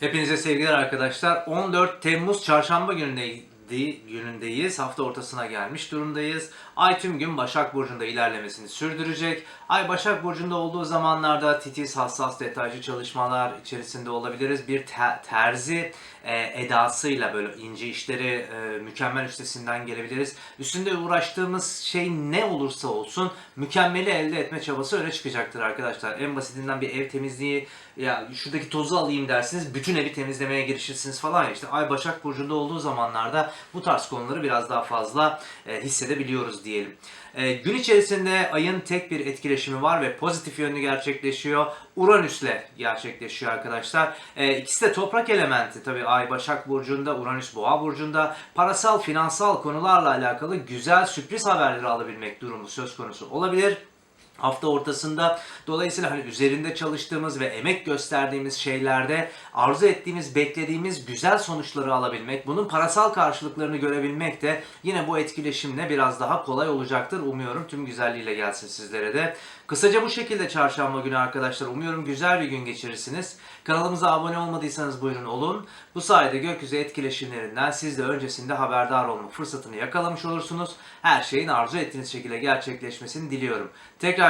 Hepinize sevgiler arkadaşlar. 14 Temmuz çarşamba günündeydi günündeyiz. Hafta ortasına gelmiş durumdayız. Ay tüm gün Başak Burcu'nda ilerlemesini sürdürecek. Ay Başak Burcu'nda olduğu zamanlarda titiz, hassas, detaycı çalışmalar içerisinde olabiliriz. Bir te- terzi e, edasıyla böyle ince işleri e, mükemmel üstesinden gelebiliriz. Üstünde uğraştığımız şey ne olursa olsun mükemmeli elde etme çabası öne çıkacaktır arkadaşlar. En basitinden bir ev temizliği ya şuradaki tozu alayım dersiniz bütün evi temizlemeye girişirsiniz falan ya işte Ay Başak Burcu'nda olduğu zamanlarda bu tarz konuları biraz daha fazla e, hissedebiliyoruz diyelim. Gün içerisinde ayın tek bir etkileşimi var ve pozitif yönlü gerçekleşiyor. Uranüs'le gerçekleşiyor arkadaşlar. E, ikisi de toprak elementi. Tabii Ay Başak Burcu'nda, Uranüs Boğa Burcu'nda parasal, finansal konularla alakalı güzel sürpriz haberleri alabilmek durumu söz konusu olabilir hafta ortasında. Dolayısıyla hani üzerinde çalıştığımız ve emek gösterdiğimiz şeylerde arzu ettiğimiz, beklediğimiz güzel sonuçları alabilmek, bunun parasal karşılıklarını görebilmek de yine bu etkileşimle biraz daha kolay olacaktır. Umuyorum tüm güzelliğiyle gelsin sizlere de. Kısaca bu şekilde çarşamba günü arkadaşlar. Umuyorum güzel bir gün geçirirsiniz. Kanalımıza abone olmadıysanız buyurun olun. Bu sayede gökyüzü etkileşimlerinden siz de öncesinde haberdar olma fırsatını yakalamış olursunuz. Her şeyin arzu ettiğiniz şekilde gerçekleşmesini diliyorum. Tekrar